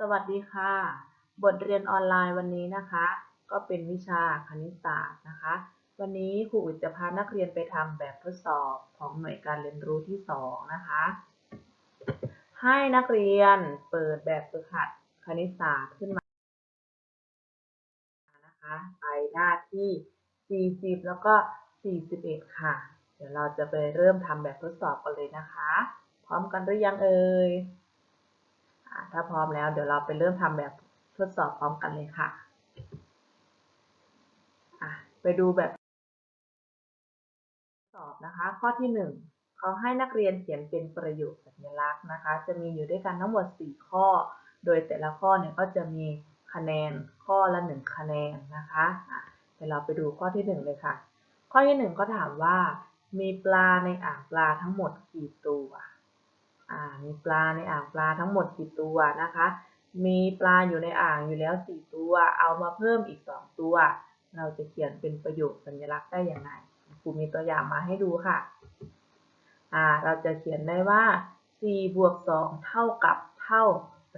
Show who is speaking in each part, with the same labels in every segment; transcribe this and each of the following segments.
Speaker 1: สวัสดีค่ะ บทเรียนออนไลน์วันนี้นะคะ ก็เป็นวิชาคณิตศาสตร์นะคะ วันนี้ครูอุจจะพานักเรียนไปทำแบบทดสอบของหน่วยการเรียนรู้ที่ 2 นะคะ ให้นักเรียนเปิดแบบฝึกหัดคณิตศาสตร์ขึ้นมานะคะไปหน้าที่ 40 แล้วก็ 41 ค่ะ เดี๋ยวเราจะไปเริ่มทำแบบทดสอบกันเลยนะคะ พร้อมกันหรือยังเอ่ย ถ้าพร้อมแล้วเดี๋ยวเราไปเริ่มทำแบบทดสอบพร้อมกันเลยค่ะอะไปดูแบบทดสอบนะคะ ข้อที่หนึ่งเขาให้นักเรียนเขียนเป็นประโยคสัญลักษณ์นะคะ จะมีอยู่ด้วยกันทั้งหมด 4 ข้อ โดยแต่ละข้อเนี่ยก็จะมีคะแนนข้อละ 1 คะแนนนะคะอะเดี๋ยวเราไปดูข้อที่ 1 เลยค่ะ ข้อที่ 1 ก็ถามว่า มีปลาในอ่างปลาทั้งหมดกี่ตัว อ่ามีปลาในอ่างปลาทั้งหมดกี่ตัวนะคะ มีปลาอยู่ในอ่างอยู่แล้ว4ตัว เอามาเพิ่มอีก2ตัว เราจะเขียนเป็นประโยคสัญลักษณ์ได้อย่างไรครูมีตัวอย่างมาให้ดูค่ะอ่าเราจะเขียนได้ว่า4บวก2เท่ากับเท่า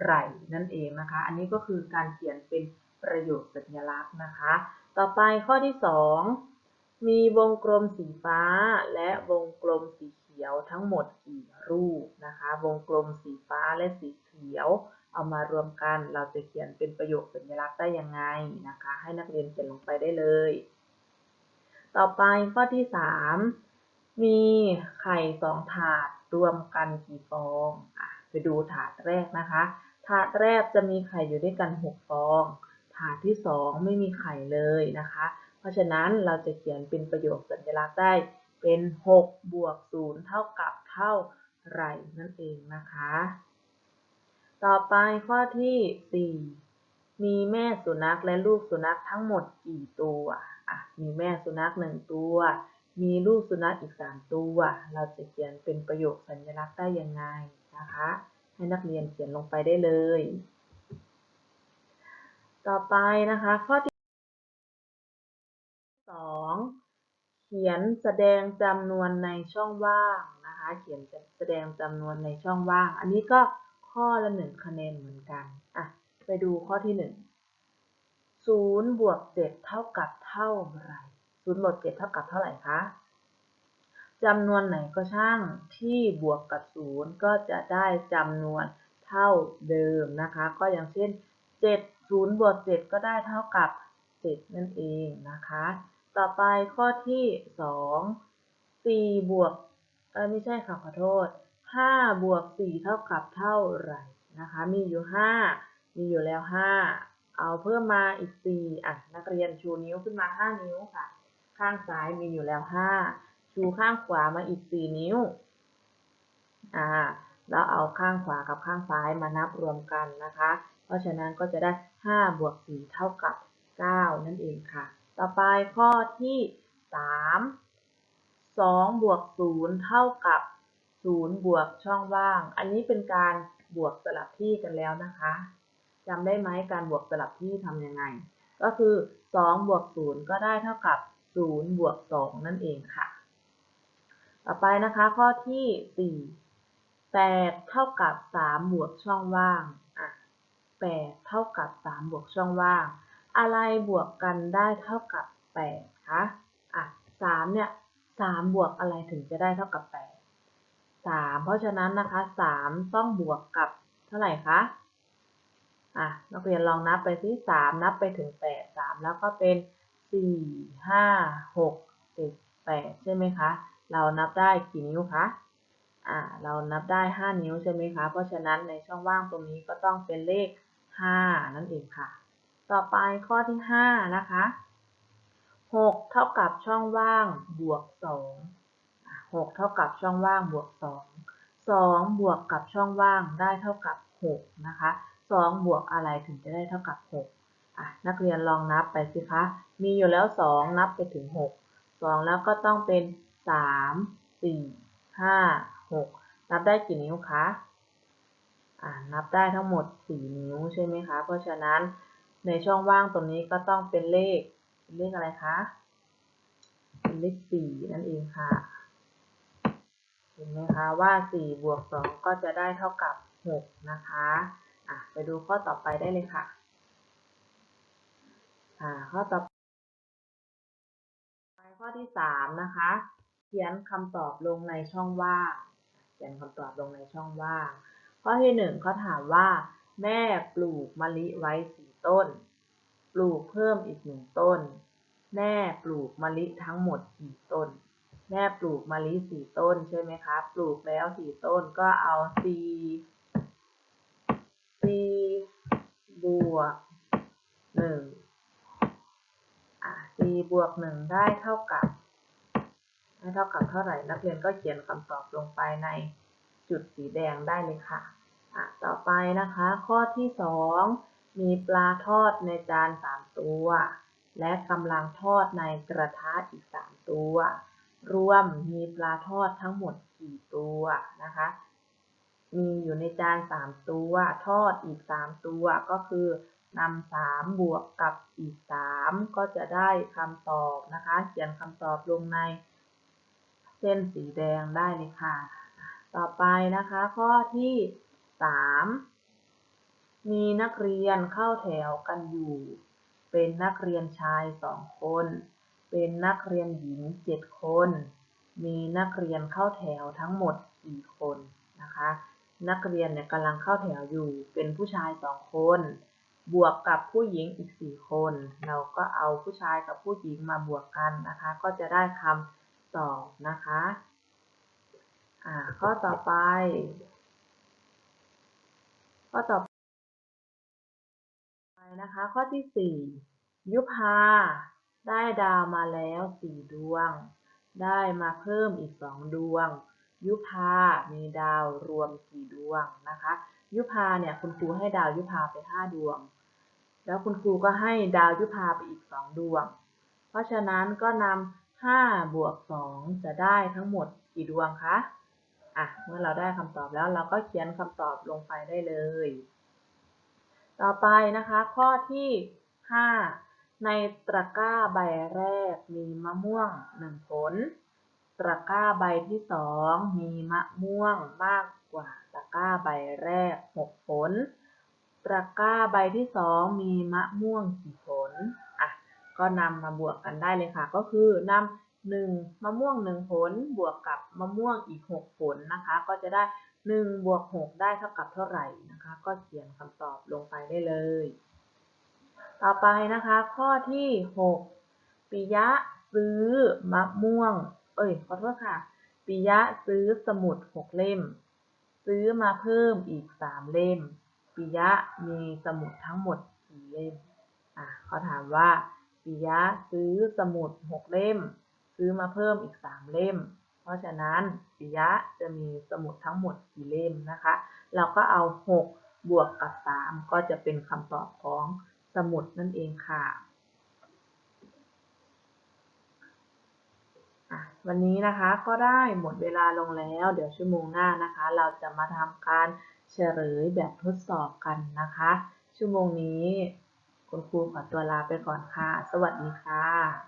Speaker 1: ไหร่นั่นเองนะคะ อันนี้ก็คือการเขียนเป็นประโยคสัญลักษณ์นะคะ ต่อไปข้อที่ 2 มีวงกลมสีฟ้าและวงกลมสีเขียวทั้งหมดกี่ รูปนะคะ วงกลมสีฟ้าและสีเขียว เอามารวมกันเราจะเขียนเป็นประโยคสัญลักษณ์ได้ยังไงนะคะ ให้นักเรียนเขียนลงไปได้เลย ต่อไปข้อที่ 3 มีไข่สองถาดรวมกันกี่ฟองอะไปดูถาดแรกนะคะ ถาดแรกจะมีไข่อยู่ด้วยกัน 6 ฟอง ถาดที่ 2 ไม่มีไข่เลยนะคะ เพราะฉะนั้นเราจะเขียนเป็นประโยคสัญลักษณ์ได้เป็น 6 บวก 0 เท่ากับเท่า ไรนั่นเองนะคะ ต่อไปข้อที่ 4 มีแม่สุนัขและลูกสุนัขทั้งหมดกี่ตัวอะมีแม่สุนัขหนึ่งตัว มีลูกสุนัขอีก3ตัว เราจะเขียนเป็นประโยคสัญลักษณ์ได้ยังไงนะคะ ให้นักเรียนเขียนลงไปได้เลย ต่อไปนะคะข้อที่ 2 เขียนแสดงจำนวนในช่องว่าง เขียนแสดงจำนวนในช่องว่าง อันนี้ก็ข้อละหนึ่งคะแนนเหมือนกัน อะ ไปดูข้อที่หนึ่งศูนย์บวกเจ็ดเท่ากับเท่าไหร่ศูนย์บวกเจ็ดเท่ากับเท่าไหร่คะจำนวนไหนก็ช่างที่บวกกับศูนย์ก็จะได้จำนวนเท่าเดิมนะคะ ก็อย่างเช่นเจ็ดศูนย์บวกเจ็ดก็ได้เท่ากับเจ็ดนั่นเองนะคะ ต่อไปข้อที่สองสี่บวก ไม่ใช่ค่ะขอโทษห้าบวกสี่เท่ากับเท่าไหร่นะคะ มีอยู่ห้ามีอยู่แล้วห้าเอาเพิ่มมาอีกสี่อะนักเรียนชูนิ้วขึ้นมาห้านิ้วค่ะ ข้างซ้ายมีอยู่แล้วห้าชูข้างขวามาอีกสี่นิ้วอ่าแล้วเอาข้างขวากับข้างซ้ายมานับรวมกันนะคะ เพราะฉะนั้นก็จะได้ห้าบวกสี่เท่ากับเก้านั่นเองค่ะ ต่อไปข้อที่สาม สองบวกศูนย์เท่ากับศูนย์บวกช่องว่าง อันนี้เป็นการบวกสลับที่กันแล้วนะคะจำได้ไหมการบวกสลับที่ทำยังไง ก็คือ2บวก0ก็ได้เท่ากับ0บวก2นั่นเองค่ะ ต่อไปนะคะข้อที่ 4 8 เท่ากับ3บวกช่องว่างอะ8เท่ากับ3บวกช่องว่าง อะไรบวกกันได้เท่ากับ8คะอะ3เนี่ย 3บวกอะไรถึงจะได้เท่ากับ8 3เพราะฉะนั้นนะคะ3ต้องบวกกับเท่าไหร่คะอะนักเรียนลองนับไปที่สามนับไปถึงแปดสามแล้วก็เป็นสี่ห้าหกเจ็ดแปดใช่ไหมคะ เรานับได้กี่นิ้วคะอ่าเรานับได้ห้านิ้วใช่ไหมคะ เพราะฉะนั้นในช่องว่างตรงนี้ก็ต้องเป็นเลขห้านั่นเองค่ะ ต่อไปข้อที่ห้านะคะ หกเท่ากับช่องว่างบวกสองหกเท่ากับช่องว่างบวกสองสองบวกกับช่องว่างได้เท่ากับหกนะคะสองบวกอะไรถึงจะได้เท่ากับหกอะ นักเรียนลองนับไปสิคะ มีอยู่แล้วสองนับไปถึงหกสองแล้วก็ต้องเป็นสามสี่ห้าหกนับได้กี่นิ้วคะ อ่านับได้ทั้งหมดสี่นิ้วใช่ไหมคะ เพราะฉะนั้นในช่องว่างตรงนี้ก็ต้องเป็นเลข เป็นเลขอะไรคะ เป็นเลขสี่นั่นเองค่ะ เห็นไหมคะว่าสี่บวกสองก็จะได้เท่ากับหกนะคะอะไปดูข้อต่อไปได้เลยค่ะ อ่า ข้อต่อไปข้อที่สามนะคะ เขียนคำตอบลงในช่องว่างเขียนคำตอบลงในช่องว่าง ข้อที่หนึ่งเขาถามว่า แม่ปลูกมะลิไว้สี่ต้น ปลูกเพิ่มอีกหนึ่งต้น แม่ปลูกมะลิทั้งหมดกี่ต้น แม่ปลูกมะลิสี่ต้นใช่ไหมคะ ปลูกแล้วสี่ต้นก็เอาสี่สี่บวกหนึ่งอะสี่บวกหนึ่งได้เท่ากับได้เท่ากับเท่าไหร่ นักเรียนก็เขียนคำตอบลงไปในจุดสีแดงได้เลยค่ะอะต่อไปนะคะ ข้อที่สอง มีปลาทอดในจานสามตัว และกำลังทอดในกระทะอีกสามตัว รวมมีปลาทอดทั้งหมดกี่ตัวนะคะ มีอยู่ในจานสามตัว ทอดอีกสามตัวก็คือนำสามบวกกับอีกสามก็จะได้คำตอบนะคะ เขียนคำตอบลงในเส้นสีแดงได้เลยค่ะ ต่อไปนะคะข้อที่สาม มีนักเรียนเข้าแถวกันอยู่ เป็นนักเรียนชายสองคน เป็นนักเรียนหญิงเจ็ดคน มีนักเรียนเข้าแถวทั้งหมดกี่คนนะคะ นักเรียนเนี่ยกำลังเข้าแถวอยู่ เป็นผู้ชายสองคน บวกกับผู้หญิงอีกสี่คน เราก็เอาผู้ชายกับผู้หญิงมาบวกกันนะคะ ก็จะได้คำตอบนะคะอ่าข้อต่อไปข้อต่อ นะคะ ข้อที่สี่ยุพาได้ดาวมาแล้วสี่ดวง ได้มาเพิ่มอีกสองดวง ยุพามีดาวรวมกี่ดวงนะคะ ยุพาเนี่ยคุณครูให้ดาวยุพาไปห้าดวง แล้วคุณครูก็ให้ดาวยุพาไปอีกสองดวง เพราะฉะนั้นก็นำห้าบวกสองจะได้ทั้งหมดกี่ดวงคะอะเมื่อเราได้คำตอบแล้วเราก็เขียนคำตอบลงไปได้เลย ต่อไปนะคะข้อที่ห้าในตะกร้าใบแรกมีมะม่วงหนึ่งผล ตะกร้าใบที่สองมีมะม่วงมากกว่าตะกร้าใบแรกหกผล ตะกร้าใบที่สองมีมะม่วงกี่ผลอะก็นำมาบวกกันได้เลยค่ะ ก็คือนำหนึ่งมะม่วงหนึ่งผลบวกกับมะม่วงอีกหกผลนะคะ ก็จะได้ หนึ่งบวกหกได้เท่ากับเท่าไหร่นะคะ ก็เขียนคำตอบลงไปได้เลย ต่อไปนะคะ ข้อที่หกปิยะซื้อมะม่วง เอ้ย ขอโทษค่ะปิยะซื้อสมุดหกเล่ม ซื้อมาเพิ่มอีกสามเล่มปิยะมีสมุดทั้งหมดกี่เล่มอะเขาถามว่าปิยะซื้อสมุดหกเล่ม ซื้อมาเพิ่มอีกสามเล่ม ราะฉะนั้นปิยะจะมีสมุดทั้งหมดกี่เล่มนะคะ เราก็เอาหกบวกกับสามก็จะเป็นคำตอบของสมุดนั่นเองค่ะ วันนี้นะคะก็ได้หมดเวลาลงแล้ว เดี๋ยวชั่วโมงหน้านะคะ เราจะมาทำการเฉลยแบบทดสอบกันนะคะ ชั่วโมงนี้คุณครูขอตัวลาไปก่อนค่ะ สวัสดีค่ะ